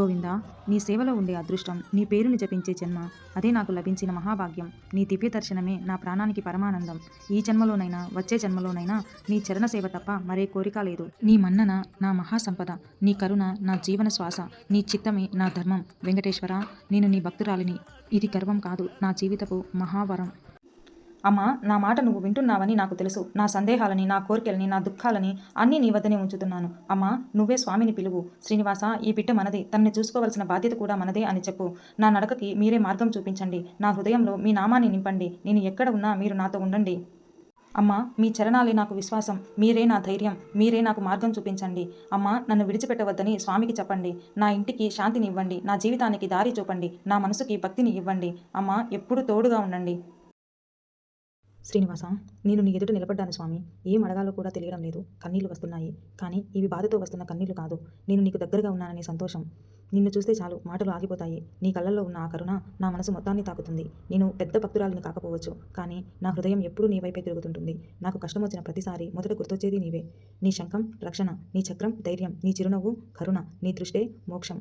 గోవిందా నీ సేవలో ఉండే అదృష్టం నీ పేరుని జపించే జన్మ అదే నాకు లభించిన మహాభాగ్యం. నీ దివ్య దర్శనమే నా ప్రాణానికి పరమానందం. ఈ జన్మలోనైనా వచ్చే జన్మలోనైనా నీ చరణ సేవ తప్ప మరే కోరిక లేదు. నీ మన్నన నా మహాసంపద నీ కరుణ నా జీవన శ్వాస నీ చిత్తమే నా ధర్మం. వెంకటేశ్వర నేను నీ భక్తురాలిని. ఇది గర్వం కాదు నా జీవితపు మహావరం. అమ్మా నా మాట నువ్వు వింటున్నావని నాకు తెలుసు. నా సందేహాలని నా కోరికలని నా దుఃఖాలని అన్నీ నీ వద్దనే ఉంచుతున్నాను. అమ్మా నువ్వే స్వామిని పిలువు. శ్రీనివాస ఈ బిడ్డ మనదే. తనని చూసుకోవలసిన బాధ్యత కూడా మనదే అని చెప్పు. నా నడకకి మీరే మార్గం చూపించండి. నా హృదయంలో మీ నామాన్ని నింపండి. నేను ఎక్కడ ఉన్నా మీరు నాతో ఉండండి. అమ్మా మీ చరణాలే నాకు విశ్వాసం. మీరే నా ధైర్యం. మీరే నాకు మార్గం చూపించండి. అమ్మా నన్ను విడిచిపెట్టవద్దని స్వామికి చెప్పండి. నా ఇంటికి శాంతిని ఇవ్వండి. నా జీవితానికి దారి చూపండి. నా మనసుకి భక్తిని ఇవ్వండి. అమ్మా ఎప్పుడు తోడుగా ఉండండి. శ్రీనివాస నేను నీ ఎదుట నిలబడ్డాను స్వామి. ఏం అడగాలో కూడా తెలియడం లేదు. కన్నీళ్ళు వస్తున్నాయి. కానీ ఇవి బాధతో వస్తున్న కన్నీళ్ళు కాదు. నేను నీకు దగ్గరగా ఉన్నాననే సంతోషం. నిన్ను చూస్తే చాలు. మాటలు ఆగిపోతాయి. నీ కళ్ళల్లో ఉన్న ఆ కరుణ నా మనసు మొత్తాన్ని తాకుతుంది. నేను పెద్ద భక్తురాలిని కాకపోవచ్చు. కానీ నా హృదయం ఎప్పుడూ నీ వైపే తిరుగుతుంటుంది. నాకు కష్టం వచ్చిన ప్రతిసారి మొదట గుర్తొచ్చేది నీవే. నీ శంఖం రక్షణ నీ చక్రం ధైర్యం నీ చిరునవ్వు కరుణ నీ దృష్టే మోక్షం.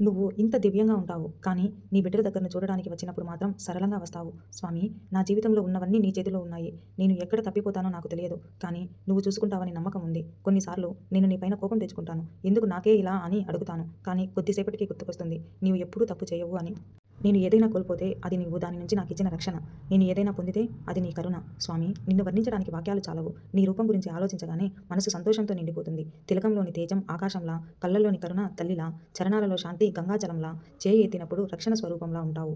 నువ్వు ఇంత దివ్యంగా ఉంటావు కానీ నీ బిడ్డల దగ్గరను చూడడానికి వచ్చినప్పుడు మాత్రం సరళంగా వస్తావు. స్వామి నా జీవితంలో ఉన్నవన్నీ నీ చేతిలో ఉన్నాయి. నేను ఎక్కడ తప్పిపోతానో నాకు తెలియదు కానీ నువ్వు చూసుకుంటావని నమ్మకం ఉంది. కొన్నిసార్లు నేను నీ పైన కోపం తెచ్చుకుంటాను. ఎందుకు నాకే ఇలా అని అడుగుతాను కానీ కొద్దిసేపటికి గుర్తుకొస్తుంది. నీవు ఎప్పుడూ తప్పు చేయవు అని. నేను ఏదైనా కోల్పోతే అది నీవు దాని నుంచి నాకు ఇచ్చిన రక్షణ. నేను ఏదైనా పొందితే అది నీ కరుణ. స్వామి నిన్ను వర్ణించడానికి వాక్యాలు చాలవు. నీ రూపం గురించి ఆలోచించగానే మనసు సంతోషంతో నిండిపోతుంది. తిలకంలోని తేజం ఆకాశంలా కళ్ళల్లోని కరుణ తల్లిలా చరణాలలో శాంతి గంగాజలంలా చేయి ఎత్తినప్పుడు రక్షణ స్వరూపంలా ఉంటావు.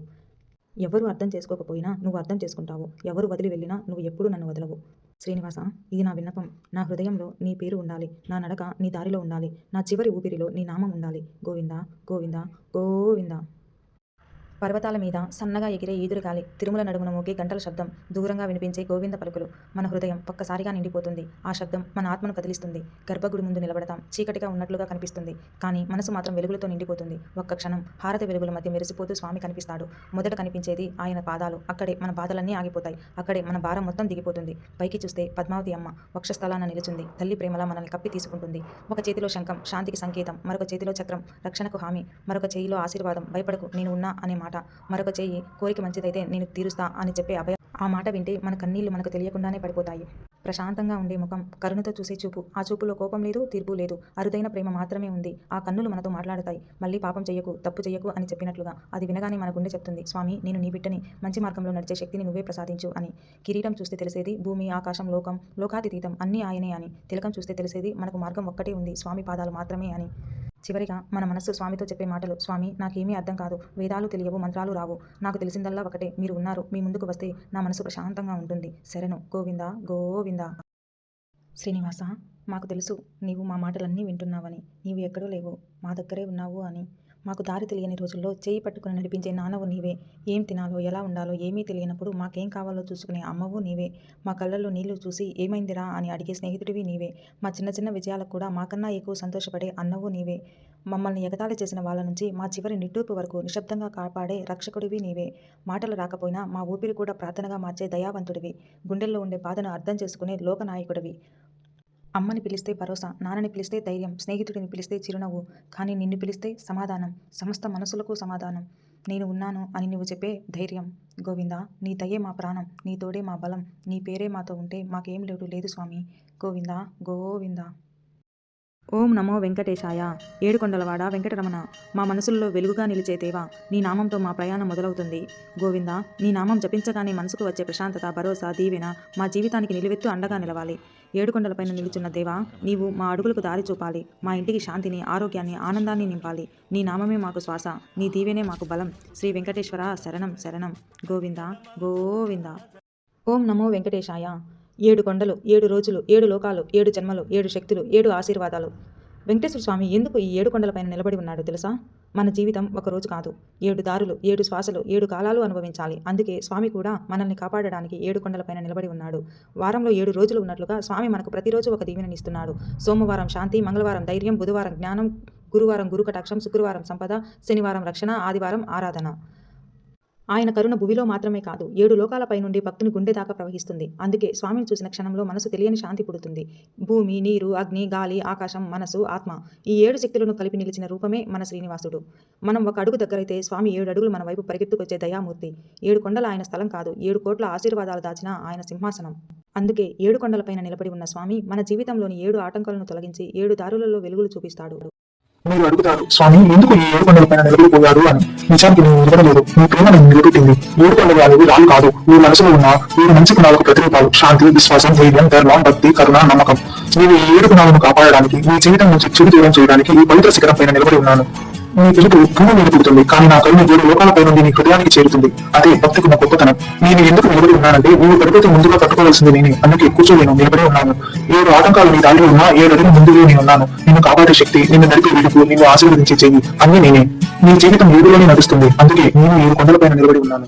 ఎవరు అర్థం చేసుకోకపోయినా నువ్వు అర్థం చేసుకుంటావు. ఎవరు వదిలి వెళ్ళినా నువ్వు ఎప్పుడూ నన్ను వదలవు. శ్రీనివాస ఇది నా విన్నపం. నా హృదయంలో నీ పేరు ఉండాలి. నా నడక నీ దారిలో ఉండాలి. నా చివరి ఊపిరిలో నీ నామం ఉండాలి. గోవిందా గోవిందా గోవిందా. పర్వతాల మీద సన్నగా ఎగిరే ఈదురుగాలి తిరుమల నడుమున మోగే గంటల శబ్దం దూరంగా వినిపించే గోవింద పలుకులు. మన హృదయం ఒక్కసారిగా నిండిపోతుంది. ఆ శబ్దం మన ఆత్మను కదిలిస్తుంది. గర్భగుడి ముందు నిలబడతాం. చీకటిగా ఉన్నట్లుగా కనిపిస్తుంది. కానీ మనసు మాత్రం వెలుగులతో నిండిపోతుంది. ఒక్క క్షణం హారత వెలుగుల మధ్య మెరిసిపోతూ స్వామి కనిపిస్తాడు. మొదట కనిపించేది ఆయన పాదాలు. అక్కడే మన బాధలన్నీ ఆగిపోతాయి. అక్కడే మన భారం మొత్తం దిగిపోతుంది. పైకి చూస్తే పద్మావతి అమ్మ వక్షస్థలాన నిలుచుంది. తల్లి ప్రేమలా మనల్ని కప్పి తీసుకుంటుంది. ఒక చేతిలో శంఖం శాంతికి సంకేతం మరొక చేతిలో చక్రం రక్షణకు హామీ మరొక చేయిలో ఆశీర్వాదం భయపడకు నేను ఉన్నా అనే మాట మరొక చేయి కోరిక మంచిదైతే నేను తీరుస్తా అని చెప్పే అభయం ఆ మాట వింటే మన కన్నీళ్ళు మనకు తెలియకుండానే పడిపోతాయి. ప్రశాంతంగా ఉండే ముఖం కరుణతో చూసే చూపు. ఆ చూపులో కోపం లేదు తీర్పు లేదు. అరుదైన ప్రేమ మాత్రమే ఉంది. ఆ కన్నులు మనతో మాట్లాడతాయి. మళ్ళీ పాపం చెయ్యకు తప్పు చెయ్యకు అని చెప్పినట్లుగా. అది వినగానే మన గుండె చెప్తుంది స్వామి నేను నీ బిడ్డని మంచి మార్గంలో నడిచే శక్తిని నువ్వే ప్రసాదించు అని. కిరీటం చూస్తే తెలిసేది భూమి ఆకాశం లోకం లోకాతితీతం అన్నీ ఆయనే అని. తిలకం చూస్తే తెలిసేది మనకు మార్గం ఒక్కటే ఉంది స్వామి పాదాలు మాత్రమే అని. చివరిగా మన మనస్సు స్వామితో చెప్పే మాటలు స్వామి నాకేమీ అర్థం కాదు. వేదాలు తెలియవు మంత్రాలు రావు. నాకు తెలిసిందల్లా ఒకటే. మీరు ఉన్నారు. మీ ముందుకు వస్తే నా మనసు ప్రశాంతంగా ఉంటుంది. శరణు. గోవింద గోవింద. శ్రీనివాస మాకు తెలుసు నీవు మా మాటలన్నీ వింటున్నావని. నీవు ఎక్కడో లేవు. మా దగ్గరే ఉన్నావు అని. మాకు దారి తెలియని రోజుల్లో చేయి పట్టుకుని నడిపించే నాన్నవు నీవే. ఏం తినాలో ఎలా ఉండాలో ఏమీ తెలియనప్పుడు మాకేం కావాలో చూసుకునే అమ్మవు నీవే. మా కళ్ళల్లో నీళ్ళు చూసి ఏమైందిరా అని అడిగే స్నేహితుడివి నీవే. మా చిన్న చిన్న విజయాలకు కూడా మాకన్నా ఎక్కువ సంతోషపడే అన్నవు నీవే. మమ్మల్ని ఎగతాళి చేసిన వాళ్ళ నుంచి మా చివరి నిట్టూర్పు వరకు నిశ్శబ్దంగా కాపాడే రక్షకుడివి నీవే. మాటలు రాకపోయినా మా ఊపిరి కూడా ప్రార్థనగా మార్చే దయావంతుడివి. గుండెల్లో ఉండే బాధను అర్థం చేసుకునే లోకనాయకుడివి. అమ్మని పిలిస్తే భరోసా నాన్నని పిలిస్తే ధైర్యం స్నేహితుడిని పిలిస్తే చిరునవ్వు కానీ నిన్ను పిలిస్తే సమాధానం సమస్త మనసులకు సమాధానం. నేను ఉన్నాను అని నువ్వు చెప్పే ధైర్యం. గోవింద నీ దయే మా ప్రాణం నీ తోడే మా బలం నీ పేరే మాతో ఉంటే మాకేం లేడు లేదు స్వామి. గోవిందా గోవిందా. ఓం నమో వెంకటేశాయ. ఏడుకొండలవాడ వెంకటరమణ. మా మనసుల్లో వెలుగుగా నిలిచే దేవా నీ నామంతో మా ప్రయాణం మొదలవుతుంది. గోవింద నీ నామం జపించగానే మనసుకు వచ్చే ప్రశాంతత భరోసా దీవెన మా జీవితానికి నిలువెత్తు అండగా నిలవాలి. ఏడుకొండలపైన నిలుచున్న దేవా నీవు మా అడుగులకు దారి చూపాలి. మా ఇంటికి శాంతిని ఆరోగ్యాన్ని ఆనందాన్ని నింపాలి. నీ నామమే మాకు శ్వాస నీ దీవెనే మాకు బలం. శ్రీ వెంకటేశ్వర శరణం శరణం. గోవింద గోవింద. ఓం నమో వెంకటేశాయ. ఏడు కొండలు ఏడు రోజులు ఏడు లోకాలు ఏడు జన్మలు ఏడు శక్తులు ఏడు ఆశీర్వాదాలు. వెంకటేశ్వర స్వామి ఎందుకు ఈ ఏడు కొండలపైన నిలబడి ఉన్నాడో తెలుసా? మన జీవితం ఒక రోజు కాదు. ఏడు దారులు ఏడు శ్వాసలు ఏడు కాలాలు అనుభవించాలి. అందుకే స్వామి కూడా మనల్ని కాపాడడానికి ఏడు కొండలపైన నిలబడి ఉన్నాడు. వారంలో ఏడు రోజులు ఉన్నట్లుగా స్వామి మనకు ప్రతిరోజు ఒక దీవెననిస్తున్నాడు సోమవారం శాంతి మంగళవారం ధైర్యం బుధవారం జ్ఞానం గురువారం గురు కటాక్షం శుక్రవారం సంపద శనివారం రక్షణ ఆదివారం ఆరాధన. ఆయన కరుణ భువిలో మాత్రమే కాదు ఏడు లోకాలపై నుండి భక్తుని గుండె దాకా ప్రవహిస్తుంది. అందుకే స్వామిని చూసిన క్షణంలో మనసు తెలియని శాంతి పుడుతుంది. భూమి నీరు అగ్ని గాలి ఆకాశం మనసు ఆత్మ ఈ ఏడు శక్తులను కలిపి నిలిచిన రూపమే మన శ్రీనివాసుడు. మనం ఒక అడుగు దగ్గరైతే స్వామి ఏడు అడుగులు మన వైపు పరిగెత్తుకొచ్చే దయామూర్తి. ఏడు కొండల ఆయన స్థలం కాదు ఏడు కోట్ల ఆశీర్వాదాలు దాచిన ఆయన సింహాసనం. అందుకే ఏడు కొండలపైన నిలబడి ఉన్న స్వామి మన జీవితంలోని ఏడు ఆటంకాలను తొలగించి ఏడు దారులలో వెలుగులు చూపిస్తాడు. మీరు అడుగుతారు స్వామి ఎందుకు ఈ ఏడుకొండల పైన నిలబడిపోయారు? అని. నిజానికి నేను నిలబడలేదు మీ ప్రేమ నేను నిలబెట్టింది. ఏడుకొండలు అనేవి రాళ్ళు కాదు. మీ మనసులో ఉన్న మీరు మంచి గుణాలకు ప్రతిరూపాలు. శాంతి విశ్వాసం ధైర్యం ధర్మం భక్తి కరుణ నమ్మకం. నేను ఈ ఏడు గుణాలను కాపాడడానికి మీ జీవితం నుంచి చెడు దూరం చేయడానికి ఈ పవిత్ర శిఖరం పైన నిలబడి ఉన్నాను. నీ వెలుగు భూమి మీద పుడుతుంది కానీ నా కరుణ ఏడు లోకాలపై నుండి నీ హృదయానికి చేరుతుంది. అదే భక్తికున్న గొప్పతనం. నేను ఎందుకు నిలబడి ఉన్నానంటే నీవు పడిపోతే ముందుగా పట్టుకోవాల్సింది నేనే. అందుకే కూర్చోలేను నిలబడి ఉన్నాను. ఏడు ఆటంకాలు నీ దాడిలో ఉన్నా ఏడు అడుగు ముందుగా నేను ఉన్నాను. నిన్ను కాపాడే శక్తి నిన్ను నడిపే వెలుగు నిన్ను ఆశీర్వదించే చెయ్యి అన్ని నేనే. నీ జీవితం ఏడులోనే నడుస్తుంది. అందుకే నేను ఏడు కొండలపైన నిలబడి ఉన్నాను.